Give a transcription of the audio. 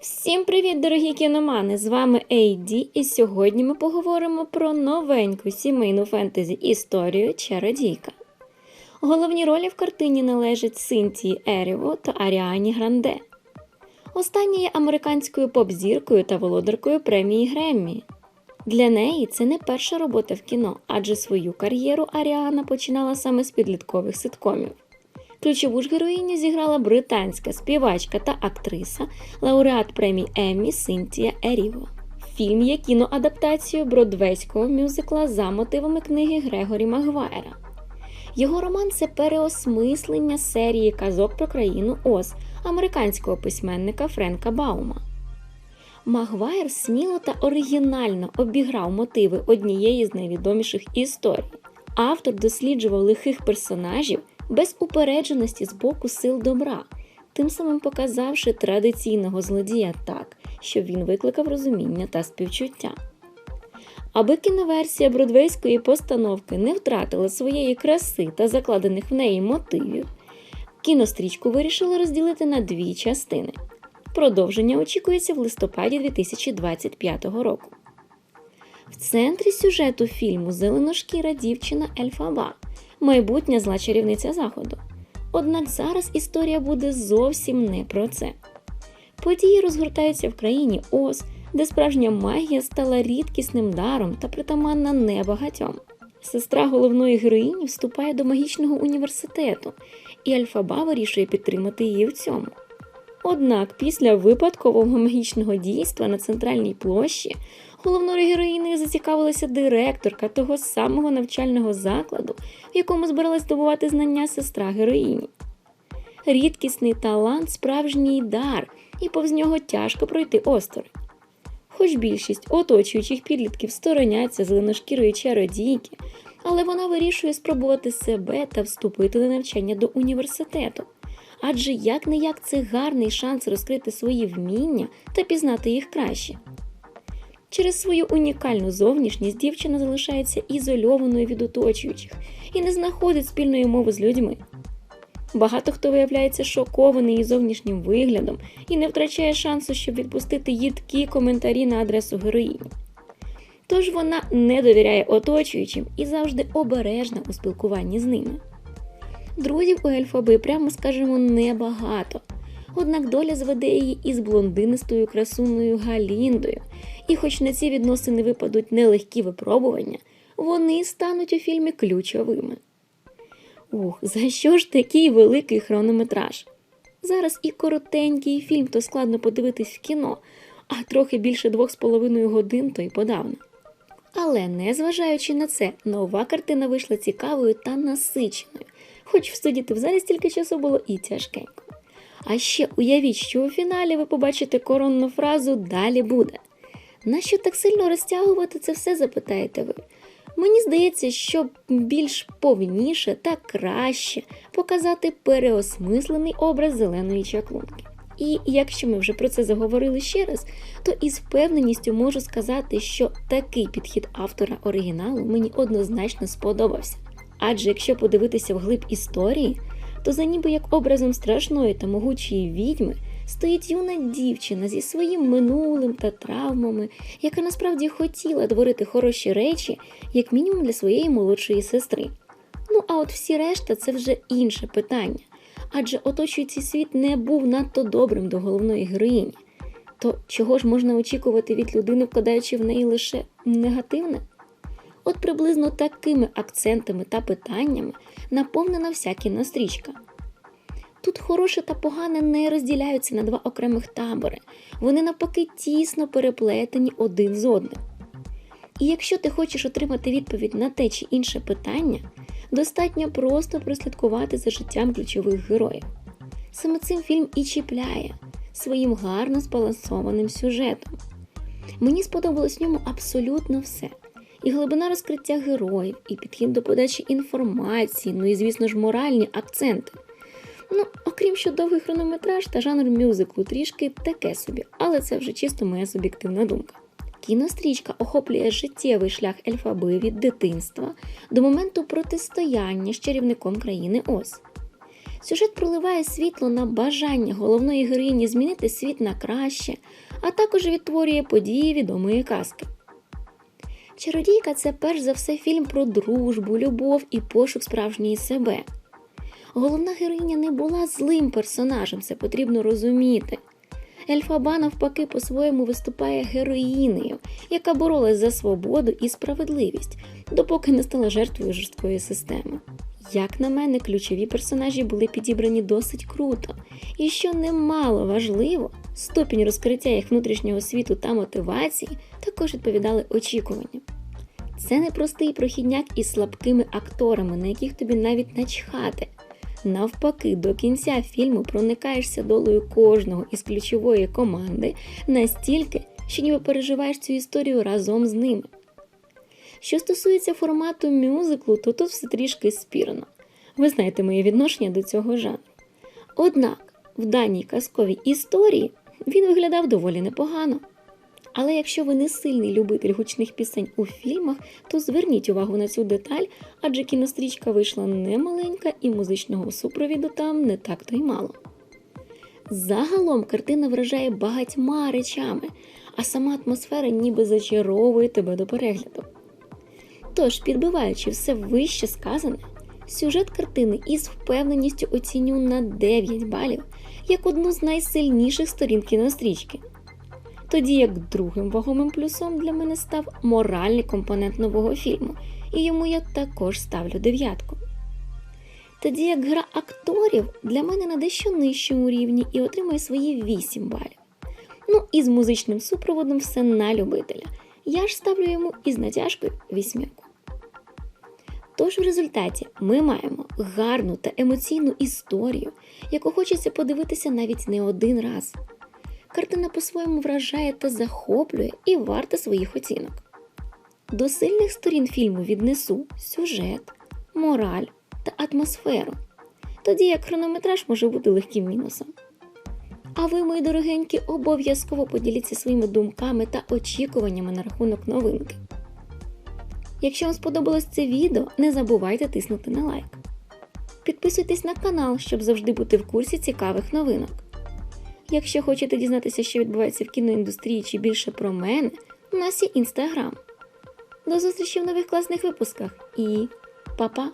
Всім привіт, дорогі кіномани! З вами Ейді, і сьогодні ми поговоримо про новеньку сімейну фентезі історію Чародійка. Головні ролі в картині належать Синтії Еріво та Аріані Гранде. Остання є американською поп-зіркою та володаркою премії Греммі. Для неї це не перша робота в кіно, адже свою кар'єру Аріана починала саме з підліткових ситкомів. Ключову ж героїню зіграла британська співачка та актриса, лауреат премії Еммі Синтія Еріво. Фільм є кіноадаптацією бродвейського мюзикла за мотивами книги Грегорі Магуайра. Його роман це переосмислення серії казок про країну Оз американського письменника Френка Баума. Магуайр сміло та оригінально обіграв мотиви однієї з найвідоміших історій. Автор досліджував лихих персонажів без упередженості з боку сил добра, тим самим показавши традиційного злодія так, щоб він викликав розуміння та співчуття. Аби кіноверсія бродвейської постановки не втратила своєї краси та закладених в неї мотивів, кінострічку вирішили розділити на дві частини. Продовження очікується в листопаді 2025 року. В центрі сюжету фільму зеленошкіра дівчина Ельфаба, майбутня зла чарівниця заходу. Однак зараз історія буде зовсім не про це. Події розгортаються в країні Оз, де справжня магія стала рідкісним даром та притаманна небагатьом. Сестра головної героїні вступає до магічного університету, і Альфаба вирішує підтримати її в цьому. Однак після випадкового магічного дійства на центральній площі головною героїною зацікавилася директорка того самого навчального закладу, в якому збиралась здобувати знання сестра героїні. Рідкісний талант справжній дар, і повз нього тяжко пройти осторонь. Хоч більшість оточуючих підлітків стороняться зеленошкірої чародійки, але вона вирішує спробувати себе та вступити на навчання до університету. Адже як не як це гарний шанс розкрити свої вміння та пізнати їх краще. Через свою унікальну зовнішність дівчина залишається ізольованою від оточуючих і не знаходить спільної мови з людьми. Багато хто виявляється шокований її зовнішнім виглядом і не втрачає шансу, щоб відпустити їдкі коментарі на адресу героїні. Тож вона не довіряє оточуючим і завжди обережна у спілкуванні з ними. Друзів у Ельфаби, прямо скажемо, небагато. Однак доля зведе її із блондинистою красуною Галіндою, і хоч на ці відносини випадуть нелегкі випробування, вони стануть у фільмі ключовими. Ух, за що ж такий великий хронометраж? Зараз і коротенький фільм, то складно подивитись в кіно, а трохи більше двох з половиною годин то й подавно. Але незважаючи на це, нова картина вийшла цікавою та насиченою, хоч всидіти в залі стільки часу було і тяжкенько. А ще уявіть, що у фіналі ви побачите коронну фразу Далі буде. Нащо так сильно розтягувати це все, запитаєте ви? Мені здається, щоб більш повніше та краще показати переосмислений образ зеленої чаклунки. І якщо ми вже про це заговорили ще раз, то із впевненістю можу сказати, що такий підхід автора оригіналу мені однозначно сподобався. Адже якщо подивитися вглиб історії, то за ніби як образом страшної та могучої відьми стоїть юна дівчина зі своїм минулим та травмами, яка насправді хотіла творити хороші речі, як мінімум для своєї молодшої сестри. Ну а от всі решта це вже інше питання, адже оточуючий світ не був надто добрим до головної героїні. То чого ж можна очікувати від людини, вкладаючи в неї лише негативне? От приблизно такими акцентами та питаннями наповнена вся кінострічка. Тут хороше та погане не розділяються на два окремих табори, вони навпаки тісно переплетені один з одним. І якщо ти хочеш отримати відповідь на те чи інше питання, достатньо просто прослідкувати за життям ключових героїв. Саме цим фільм і чіпляє своїм гарно збалансованим сюжетом. Мені сподобалось в ньому абсолютно все. І глибина розкриття героїв, і підхід до подачі інформації, ну і, звісно ж, моральні акценти. Ну, окрім що довгий хронометраж та жанр мюзиклу трішки таке собі, але це вже чисто моя суб'єктивна думка. Кінострічка охоплює життєвий шлях Ельфаби від дитинства до моменту протистояння з чарівником країни Оз. Сюжет проливає світло на бажання головної героїні змінити світ на краще, а також відтворює події відомої казки. Чародійка це перш за все фільм про дружбу, любов і пошук справжньої себе. Головна героїня не була злим персонажем, це потрібно розуміти. Ельфаба, навпаки, по-своєму виступає героїнею, яка боролась за свободу і справедливість, допоки не стала жертвою жорсткої системи. Як на мене, ключові персонажі були підібрані досить круто, і що немало важливо, ступінь розкриття їх внутрішнього світу та мотивації також відповідали очікуванням. Це не простий прохідняк із слабкими акторами, на яких тобі навіть начхати. Навпаки, до кінця фільму проникаєшся долею кожного із ключової команди настільки, що ніби переживаєш цю історію разом з ними. Що стосується формату мюзиклу, то тут все трішки спірно. Ви знаєте моє відношення до цього жанру. Однак в даній казковій історії він виглядав доволі непогано. Але якщо ви не сильний любитель гучних пісень у фільмах, то зверніть увагу на цю деталь, адже кінострічка вийшла не маленька і музичного супровіду там не так то й мало. Загалом картина вражає багатьма речами, а сама атмосфера ніби зачаровує тебе до перегляду. Тож, підбиваючи все вище сказане, сюжет картини із впевненістю оціню на 9 балів як одну з найсильніших сторін кінострічки. Тоді як другим вагомим плюсом для мене став моральний компонент нового фільму, і йому я також ставлю дев'ятку. Тоді як гра акторів для мене на дещо нижчому рівні і отримує свої 8 балів. Ну і з музичним супроводом все на любителя. Я ж ставлю йому із натяжкою вісьмірку. Тож в результаті ми маємо гарну та емоційну історію, яку хочеться подивитися навіть не один раз. Картина по-своєму вражає та захоплює і варта своїх оцінок. До сильних сторін фільму віднесу сюжет, мораль та атмосферу, тоді як хронометраж може бути легким мінусом. А ви, мої дорогенькі, обов'язково поділіться своїми думками та очікуваннями на рахунок новинки. Якщо вам сподобалось це відео, не забувайте тиснути на лайк. Підписуйтесь на канал, щоб завжди бути в курсі цікавих новинок. Якщо хочете дізнатися, що відбувається в кіноіндустрії чи більше про мене, у нас є інстаграм. До зустрічі в нових класних випусках і па-па!